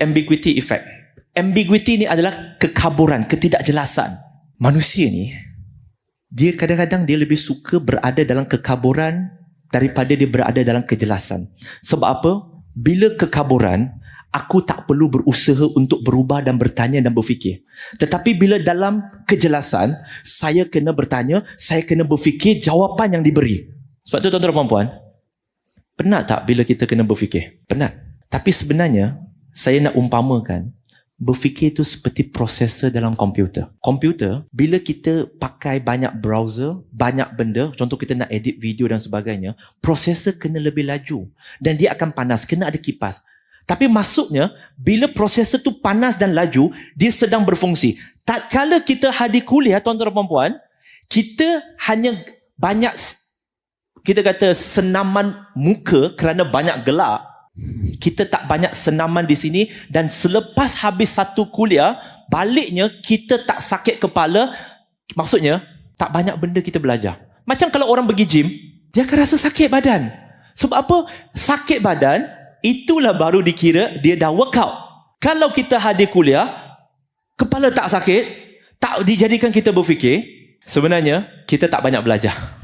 ambiguity effect. Ambiguity ni adalah kekaburan, ketidakjelasan. Manusia ni, dia kadang-kadang dia lebih suka berada dalam kekaburan daripada dia berada dalam kejelasan. Sebab apa? Bila kekaburan, aku tak perlu berusaha untuk berubah dan bertanya dan berfikir. Tetapi bila dalam kejelasan, saya kena bertanya, saya kena berfikir jawapan yang diberi. Sebab tu tuan-tuan dan puan, penat tak bila kita kena berfikir? Penat. Tapi sebenarnya, saya nak umpamakan, berfikir itu seperti prosesor dalam komputer. Komputer, bila kita pakai banyak browser, banyak benda, contoh kita nak edit video dan sebagainya, prosesor kena lebih laju. Dan dia akan panas, kena ada kipas. Tapi maksudnya, bila prosesor tu panas dan laju, dia sedang berfungsi. Tak kala kita hadir kuliah, tuan-tuan dan puan kita hanya banyak, kita kata senaman muka kerana banyak gelap, kita tak banyak senaman di sini dan selepas habis satu kuliah baliknya kita tak sakit kepala. Maksudnya tak banyak benda kita belajar. Macam kalau orang pergi gym dia akan rasa sakit badan. Sebab apa? Sakit badan itulah baru dikira dia dah workout. Kalau kita hadir kuliah kepala tak sakit tak dijadikan kita berfikir sebenarnya kita tak banyak belajar